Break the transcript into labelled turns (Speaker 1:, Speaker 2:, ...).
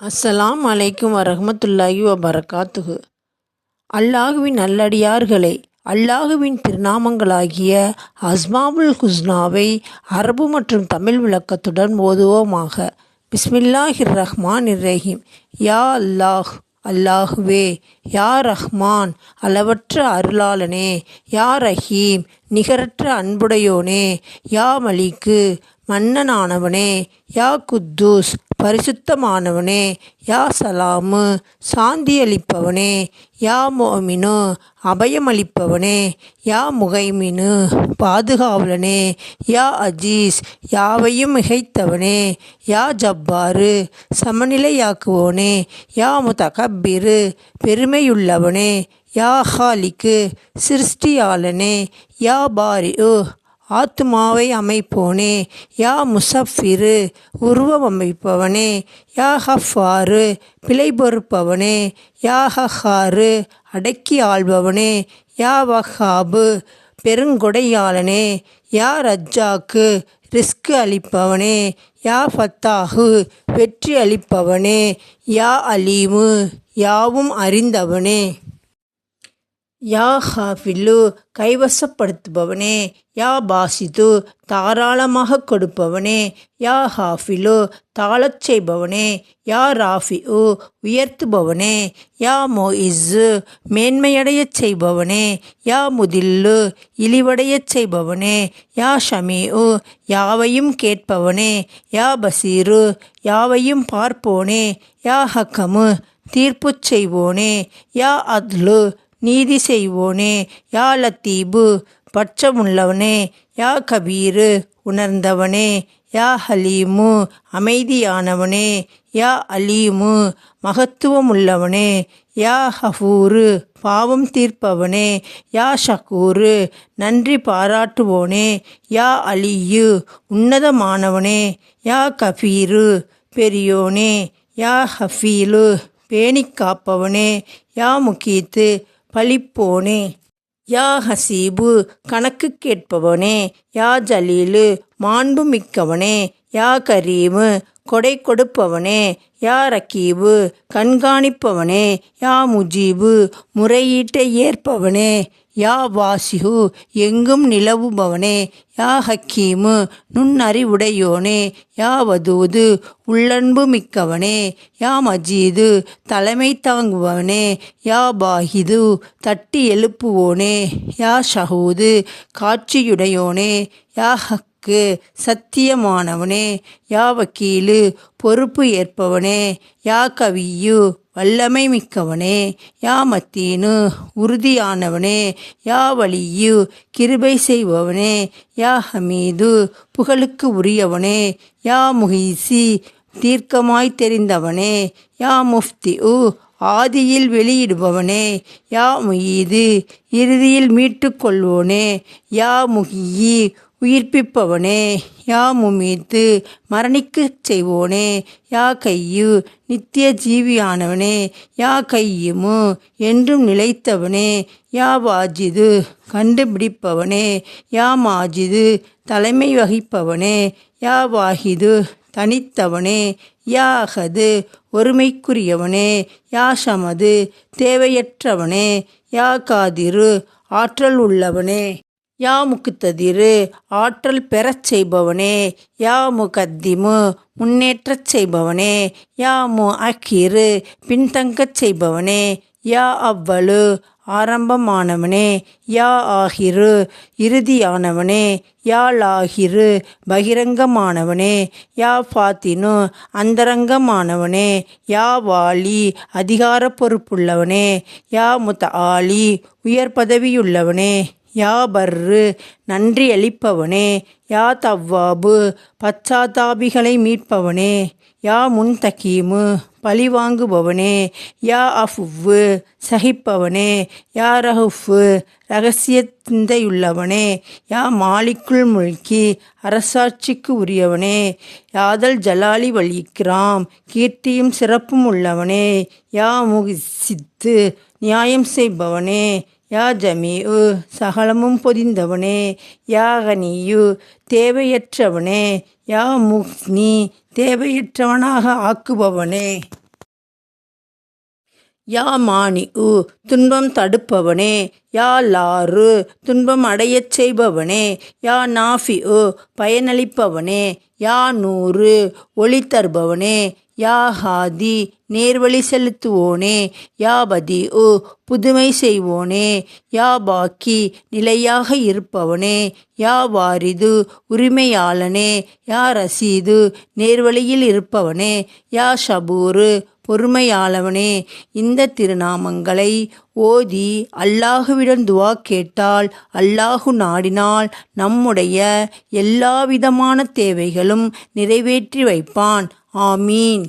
Speaker 1: அஸ்ஸலாம் அலைக்கும் வரஹமத்துல்லாஹி வபரகாத்துஹு. அல்லாஹுவின் நல்லடியார்களே அல்லாஹுவின் திருநாமங்களாகிய அஸ்மாவுல் ஹுஸ்னாவை அரபு மற்றும் தமிழ் விளக்கத்துடன் ஓதுவோமாக. பிஸ்மில்லாஹிர் ரஹ்மான் ரஹீம் யா அல்லாஹ் அல்லாஹுவே யா ரஹ்மான் அளவற்ற அருளாளனே யா ரஹீம் நிகரற்ற அன்புடையோனே யா மலிக்கு மன்னனானவனே யா குத்தூஸ் பரிசுத்தமானவனே யா சலாமு சாந்தியளிப்பவனே யா மோமினு அபயமளிப்பவனே யா முகைமினு பாதுகாவலனே யா அஜீஸ் யாவையும் மிகைத்தவனே யா ஜப்பாரு சமநிலையாக்குவோனே யா முதகப்பிரு பெருமையுள்ளவனே யா ஹாலிக்கு சிருஷ்டியாளனே யா பாரிஉ ஆத்மாவை அமைப்போனே. யா முசஃபிரு உருவம் அமைப்பவனே. யா ஹஃபாரு பிழை பொறுப்பவனே. யா ஹஹாரு அடக்கி ஆள்பவனே. யா வஹாபு பெருங்கொடையாளனே. யா ரஜ்ஜாக்கு ரிஸ்க் அளிப்பவனே. யா ஃபத்தாஹு வெற்றி அளிப்பவனே. யா அலீமு யாவும் அறிந்தவனே. யா ஹாஃபிலு கைவசப்படுத்துபவனே. யா பாசிது தாராளமாக கொடுப்பவனே. யா ஹாஃபிலு தாளச் செய்பவனே. யா ராஃபிஉ உயர்த்துபவனே. யா மொயிஸு மேன்மையடையச் செய்பவனே. யா முதில்லு இழிவடையச் செய்பவனே. யா ஷமீஉ யாவையும் கேட்பவனே. யா பசீரு யாவையும் பார்ப்போனே. யா ஹக்கமு தீர்ப்புச் செய்வோனே. யா அத்லு நீதி செய்வோனே யா லத்தீபு பட்சமுள்ளவனே யா கபீரு உணர்ந்தவனே யா ஹலீமு அமைதியானவனே யா அலீமு மகத்துவமுள்ளவனே யா ஹஃபூரு பாவம் தீர்ப்பவனே யா ஷக்கூரு நன்றி பாராட்டுவோனே யா அலியு உன்னதமானவனே யா கபீரு பெரியோனே யா ஹஃபீலு பேணிக் காப்பவனே யா முகீத்து பழிப்போனே. யா ஹசீபு கணக்கு கேட்பவனே. யா ஜலீலு மாண்பு மிக்கவனே யா கரீமு? கொடை கொடுப்பவனே யா ரக்கீபு? கண்காணிப்பவனே யா முஜீபு? முறையீட்டை ஏற்பவனே யா வாசிஹு? எங்கும் நிலவுபவனே யா ஹக்கீமு? நுண்ணறிவுடையோனே யா வதூது? உள்ளன்பு மிக்கவனே யா மஜீது? தலைமை தாங்குபவனே யா பாஹிது தட்டி எழுப்புவோனே யா ஷஹூது? காட்சியுடையோனே யா ஹக் எனக்கு சத்தியமானவனே. யா வக்கீலு பொறுப்பு ஏற்பவனே. யா கவியு வல்லமை மிக்கவனே. யா மத்தீனு உறுதியானவனே. யா வலியு கிருபை செய்பவனே. யா ஹமீது புகழுக்கு உரியவனே. யா முஹீசி தீர்க்கமாய் தெரிந்தவனே. யா முஃப்தி உ ஆதியில் வெளியிடுபவனே. யா முயீது இறுதியில் மீட்டு கொள்வோனே யா முகியி உயிர்ப்பிப்பவனே யா முமீத்து மரணிக்கச் செய்வோனே யா கையு நித்திய ஜீவியானவனே யா கையுமு என்றும் நிலைத்தவனே யா வாஜிது கண்டுபிடிப்பவனே யா மாஜிது தலைமை வகிப்பவனே யா வாஹிது தனித்தவனே யா அகது ஒருமைக்குரியவனே யா சமது தேவையற்றவனே யா காதிரு ஆற்றல் உள்ளவனே. யா முக்குத்ததிரு ஆற்றல் பெறச் செய்பவனே யா முகத்திமு முன்னேற்றச் செய்பவனே யா மு பின்தங்கச் செய்பவனே யா அவ்வளு ஆரம்பமானவனே யா ஆகிரு இறுதியானவனே யா லாகிரு பகிரங்கமானவனே யா ஃபாத்தினு அந்தரங்கமானவனே யா வாலி அதிகார பொறுப்புள்ளவனே யா முத்த ஆலி உயர் பதவியுள்ளவனே யா பர்ரு நன்றி அளிப்பவனே. யா தவ்வாபு பச்சாதாபிகளை மீட்பவனே. யா முன்தகீமு பழிவாங்குபவனே யா அஃபுவ்வு சகிப்பவனே. யா ரஹுஃபு ரகசிய சிந்தையுள்ளவனே யா மாலிக்குள் முழ்கி அரசாட்சிக்கு உரியவனே. யாதல் ஜலாலி வலிக்கிறாம் கீர்த்தியும் சிறப்பும் உள்ளவனே. யா முகிசித்து நியாயம் செய்பவனே. யா ஜமீஉ சகலமும் பொதிந்தவனே யா கனியு தேவையற்றவனே யா முக்னி தேவையற்றவனாக ஆக்குபவனே. யா மானி உ துன்பம் தடுப்பவனே யா லாரு துன்பம் அடையச் செய்பவனே யா நாஃபி உ பயனளிப்பவனே யா நூறு ஒளி தருபவனே யா ஹாதி நேர்வழி செலுத்துவோனே. யா பதி உ புதுமை செய்வோனே. யா பாக்கி நிலையாக இருப்பவனே. யா வாரிது உரிமையாளனே. யா ரசீது நேர்வழியில் இருப்பவனே. யா ஷபூரு பொறுமையாளவனே இந்த திருநாமங்களை ஓதி அல்லாஹுவிடம் துவா கேட்டால் அல்லாஹு நாடினால் நம்முடைய எல்லாவிதமான தேவைகளும் நிறைவேற்றி வைப்பான். ஆமீன்.